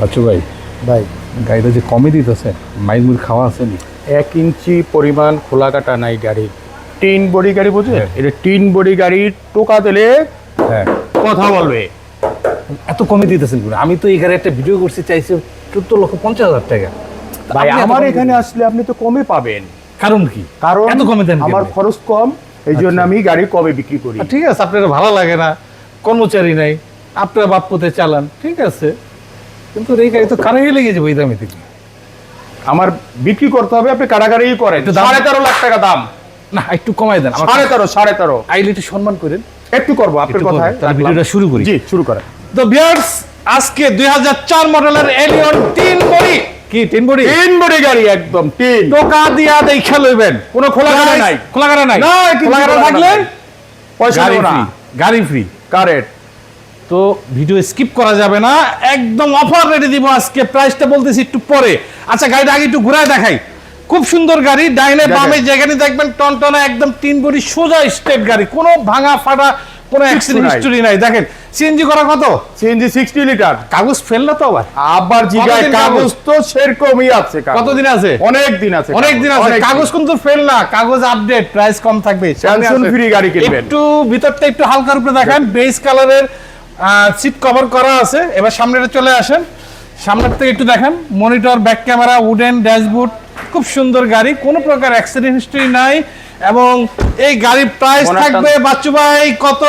বাচ্চু ভাই ভাই। গাড়িটা যে কমে দিতেছে মাইল মুল খাওয়া আছে নি? এক ইঞ্চি পরিমাণ খোলা কাটা নাই গাড়ি। টিন বডি গাড়ি বুঝে হ্যাঁ। এটা টিন বডি গাড়ি টোকা দিলে হ্যাঁ। কথা বলবে। এত কমে দিতেছেন? আমি তো এই গাড়ি একটা ভিডিও করতে চাইছি চোদ্দ লক্ষ পঞ্চাশ হাজার টাকা। ভাই আমার এখানে আসলে আপনি তো কমে পাবেন। কারণ কি? কারণ এত কমে দেন আমার খরচ কম এই জন্য আমি গাড়ি কমে বিক্রি করি? ঠিক আছে আপনার ভালো লাগে না কর্মচারী নাই আপনার বাপ্পতে চালান ঠিক আছে। কিন্তু এই গাড়ি তো কারাই লেগে যাবে এই দামে থেকে আমার বিক্রি করতে হবে আপনি কারাগারি করেন। সাড়ে তেরো লাখ টাকা দাম। না একটু কমাই দেন সাড়ে তেরো সাড়ে তেরো। আইলে একটু সম্মান করেন। একটু করব আপনার। কথায় ভিডিওটা শুরু করি। জি শুরু করেন। তো বিয়ার্স আজকে দুই মডেলের এলিয়ন তিন বডি। কি তিন বডি? তিন বডি গাড়ি একদম তিন। টোকা দিয়া দেখা লইবেন। কোনো খোলা গাড়ি নাই। খোলা গাড়ি নাই না, খোলা গাড়ি থাকলে পয়সা গাড়ি দেবো না। ফ্রি গাড়ি ফ্রি কারেক্ট তো ভিডিও স্কিপ করা যাবে না একদম অফার রেটে দিব আজকে প্রাইসটা বলতেছি একটু পরে। আচ্ছা গাড়িটা আগে একটু ঘুরায় দেখাই। খুব সুন্দর গাড়ি ডাইনে বামে যেখানে দেখবেন টনটনা একদম তিন বডি সোজা স্টেট গাড়ি কোনো ভাঙা ফাটা কোনো অ্যাক্সিডেন্ট। হিস্টোরি নাই। দেখেন সিএনজি করা কত? সিএনজি সিক্সটি লিটার কাগজ ফেল না তো আবার? আবার জিগায় কাগজ? তো সেরকমই আছে কাগজ। কতদিন আছে? অনেক দিন আছে অনেক দিন আছে। কাগজ কিন্তু ফেল না কাগজ আপডেট প্রাইস কম থাকবে। আছে। free গাড়ি কিনবেন। একটু ভিতরটা একটু হালকার উপরে দেখেন বেস কালারের সিট কভার করা আছে। এবার সামনেটা চলে আসেন। সামনের থেকে একটু দেখেন। Monitor back camera wooden dashboard খুব সুন্দর গাড়ি। কোনো প্রকার অ্যাক্সিডেন্ট হিস্ট্রি নাই এবং এই গাড়ির প্রাইস থাকবে বাচ্চু ভাই কত?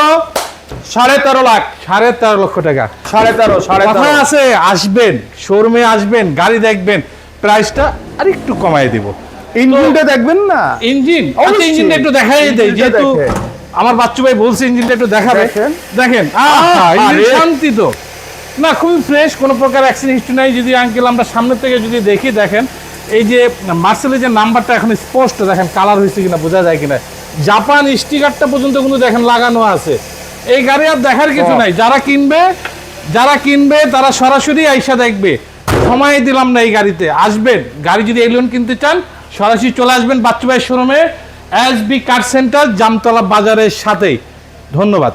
সাড়ে তেরো লাখ। সাড়ে তেরো লক্ষ টাকা। সাড়ে তেরো সাড়ে কথা তেরো আছে আসবেন শোরুমে আসবেন গাড়ি দেখবেন। প্রাইসটা আর একটু কমাই দিব। ইঞ্জিনটা দেখবেন না? ইঞ্জিন অবশ্যই। ইঞ্জিনটা একটু দেখাই দেয় যেহেতু। আমার বাচ্চু ভাই বলছে ইঞ্জিনটা একটু দেখাবে। দেখেন। শান্তি তো। না খুবই ফ্রেশ কোনো প্রকার অ্যাক্সিডেন্ট হিস্ট্রি নাই। যদি আঙ্কেল আমরা সামনে থেকে যদি দেখি দেখেন এই যে মার্সেলের যে নাম্বারটা এখন স্পষ্ট দেখেন কালার হয়েছে কিনা বোঝা যায় কিনা। জাপান স্টিকারটা পর্যন্ত কিন্তু দেখেন লাগানো আছে। এই গাড়ি আর দেখার কিছু নাই। যারা কিনবে যারা কিনবে তারা সরাসরি আইসা দেখবে। সময় দিলাম না এই গাড়িতে। আসবেন। গাড়ি যদি এলিয়ন কিনতে চান সরাসরি চলে আসবেন বাচ্চু ভাই শোরুমে S B car centre Jamtala বাজারের সাথেই। ধন্যবাদ।